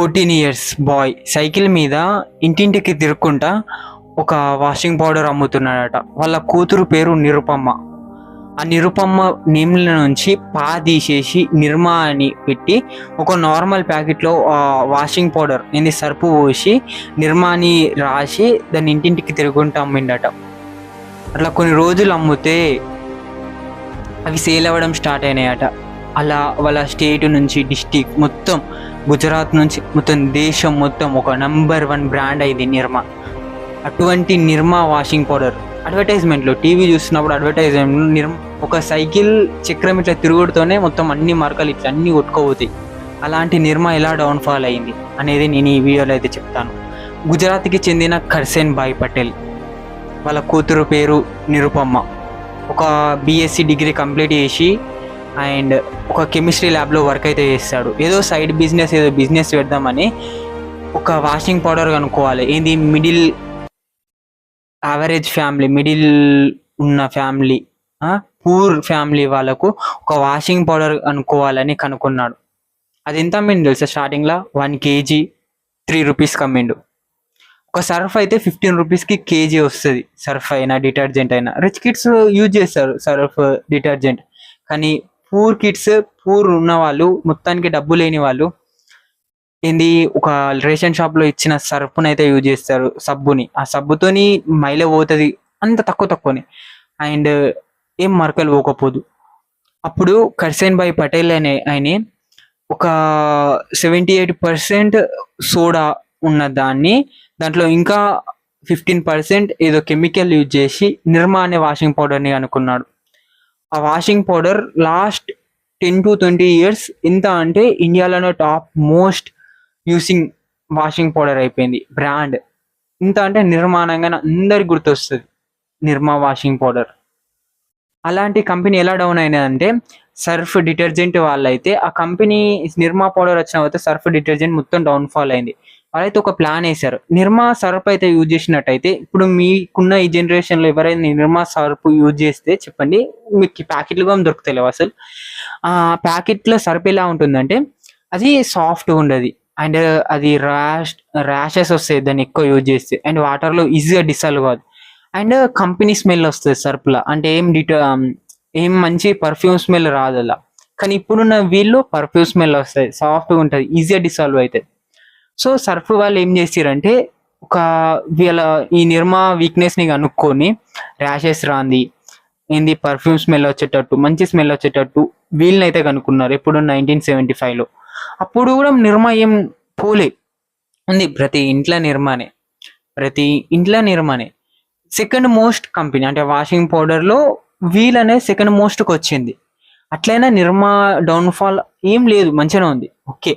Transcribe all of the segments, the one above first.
Fourteen years boy cycle మీద ఇంటింటికి తిరుక్కుంటా ఒక వాషింగ్ పౌడర్ అమ్ముతున్నాడట. వాళ్ళ కూతురు పేరు నిరుపమ్మ. ఆ నిరుపమ్మ నేమ్ల నుంచి పా తీసేసి నిర్మా అని పెట్టి ఒక నార్మల్ ప్యాకెట్లో వాషింగ్ పౌడర్ ఏంది సర్పు పోసి నిర్మాని రాసి దాన్ని ఇంటింటికి తిరుగుంటూ అమ్మిండట. అట్లా కొన్ని రోజులు అమ్మితే అవి సేల్ అవ్వడం స్టార్ట్ అయినాయట. అలా వాళ్ళ స్టేట్ నుంచి డిస్టిక్ మొత్తం గుజరాత్ నుంచి మొత్తం దేశం మొత్తం ఒక నంబర్ వన్ బ్రాండ్ అయింది నిర్మా. అటువంటి నిర్మా వాషింగ్ పౌడర్ అడ్వర్టైజ్మెంట్లో టీవీ చూస్తున్నప్పుడు అడ్వర్టైజ్మెంట్ నిర్మ ఒక సైకిల్ చక్రం ఇట్లా తిరుగుడుతోనే మొత్తం అన్ని మార్కలు ఇట్లా అన్ని కొట్టుకోబోతాయి అలాంటి నిర్మా ఎలా డౌన్ఫాల్ అయింది అనేది నేను ఈ వీడియోలో అయితే చెప్తాను. గుజరాత్కి చెందిన కర్సేన్ భాయ్ పటేల్. వాళ్ళ కూతురు పేరు నిరుపమ్మ. ఒక బీఎస్సీ డిగ్రీ కంప్లీట్ చేసి అండ్ ఒక కెమిస్ట్రీ ల్యాబ్లో వర్క్ అయితే చేస్తాడు. ఏదో సైడ్ బిజినెస్ ఏదో బిజినెస్ పెడదామని ఒక వాషింగ్ పౌడర్ కనుక్కోవాలి. ఏంది? మిడిల్ యావరేజ్ ఫ్యామిలీ మిడిల్ ఉన్న ఫ్యామిలీ పూర్ ఫ్యామిలీ వాళ్ళకు ఒక వాషింగ్ పౌడర్ అనుకోవాలని కనుక్కున్నాడు. అది ఎంత అమ్మిండు తెలుసా? స్టార్టింగ్లో వన్ కేజీ త్రీ రూపీస్కి అమ్మిండు. ఒక సర్ఫ్ అయితే ఫిఫ్టీన్ రూపీస్కి కేజీ వస్తుంది. సర్ఫ్ అయినా డిటర్జెంట్ అయినా. రిచ్ కిడ్స్ యూజ్ చేస్తారు సర్ఫ్ డిటర్జెంట్. కానీ పూర్ కిడ్స్ పూర్ ఉన్న వాళ్ళు మొత్తానికి డబ్బు లేని వాళ్ళు ఏంది ఒక రేషన్ షాప్లో ఇచ్చిన సర్ఫ్ని అయితే యూజ్ చేస్తారు సబ్బుని. ఆ సబ్బుతోని మైల పోతుంది అంత తక్కువ తక్కువని. అండ్ ఏం మరకలు పోకపోదు. అప్పుడు కర్సేన్ భాయ్ పటేల్ అనే ఆయన ఒక సెవెంటీ ఎయిట్ పర్సెంట్ సోడా ఉన్న దాన్ని దాంట్లో ఇంకా ఫిఫ్టీన్ పర్సెంట్ ఏదో కెమికల్ యూజ్ చేసి నిర్మా అనే వాషింగ్ పౌడర్ని అనుకున్నాడు. ఆ washing powder last ten to twenty years ఎంత అంటే ఇండియాలోనే top most using washing powder అయిపోయింది బ్రాండ్ ఇంత అంటే నిర్మాణంగా అందరికి గుర్తొస్తుంది నిర్మా వాషింగ్ పౌడర్ అలాంటి కంపెనీ ఎలా డౌన్ అయినదంటే సర్ఫ్ డిటర్జెంట్ వాళ్ళైతే ఆ కంపెనీ నిర్మా పౌడర్ వచ్చిన తర్వాత సర్ఫ్ డిటర్జెంట్ మొత్తం డౌన్ఫాల్ అయింది. వాళ్ళైతే ఒక ప్లాన్ వేశారు. నిర్మా సర్ఫ్ అయితే యూజ్ చేసినట్టయితే ఇప్పుడు మీకున్న ఈ జనరేషన్లో ఎవరైనా నిర్మా సర్ఫ్ యూజ్ చేస్తే చెప్పండి మీకు ప్యాకెట్లు కూడా దొరుకుతాయి అసలు? ఆ ప్యాకెట్లో సర్ఫ్ ఎలా ఉంటుందంటే అది సాఫ్ట్గా ఉండదు. అండ్ అది ర్యాష్ ర్యాషెస్ వస్తాయి దాన్ని ఎక్కువ యూజ్ చేస్తే. అండ్ వాటర్లో ఈజీగా డిసాల్వ్ కాదు. అండ్ కంపెనీ స్మెల్ వస్తుంది సర్ఫ్లో అంటే ఏం డిట ఏం మంచి పర్ఫ్యూమ్ స్మెల్ రాదు అలా. కానీ ఇప్పుడున్న వీళ్ళు పర్ఫ్యూమ్ స్మెల్ వస్తాయి సాఫ్ట్గా ఉంటుంది ఈజీగా డిసాల్వ్ అవుతుంది సో సర్ఫ్ వాళ్ళు ఏం చేస్తారంటే ఒక వీళ్ళ ఈ నిర్మా వీక్నెస్ని కనుక్కొని ర్యాషెస్ రాంది. ఏంది పర్ఫ్యూమ్ స్మెల్ వచ్చేటట్టు మంచి స్మెల్ వచ్చేటట్టు వీళ్ళని అయితే కనుక్కున్నారు ఎప్పుడు నైన్టీన్ సెవెంటీ ఫైవ్లో అప్పుడు కూడా నిర్మా ఏం పోలే. ఉంది ప్రతి ఇంట్లో నిర్మానే. ప్రతి ఇంట్లో నిర్మానే. సెకండ్ మోస్ట్ కంపెనీ అంటే వాషింగ్ పౌడర్లో వీల్ అనేది సెకండ్ మోస్ట్కి వచ్చింది. అట్లయినా నిర్మా డౌన్ఫాల్ ఏం లేదు మంచిగానే ఉంది. ఓకే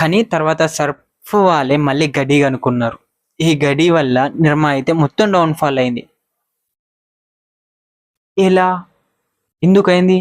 కానీ తర్వాత సర్ఫ్ వాళ్ళే మళ్ళీ గడి అనుకున్నారు ఈ గడి వల్ల నిర్మా అయితే మొత్తం డౌన్ఫాల్ అయింది. ఎలా? ఎందుకైంది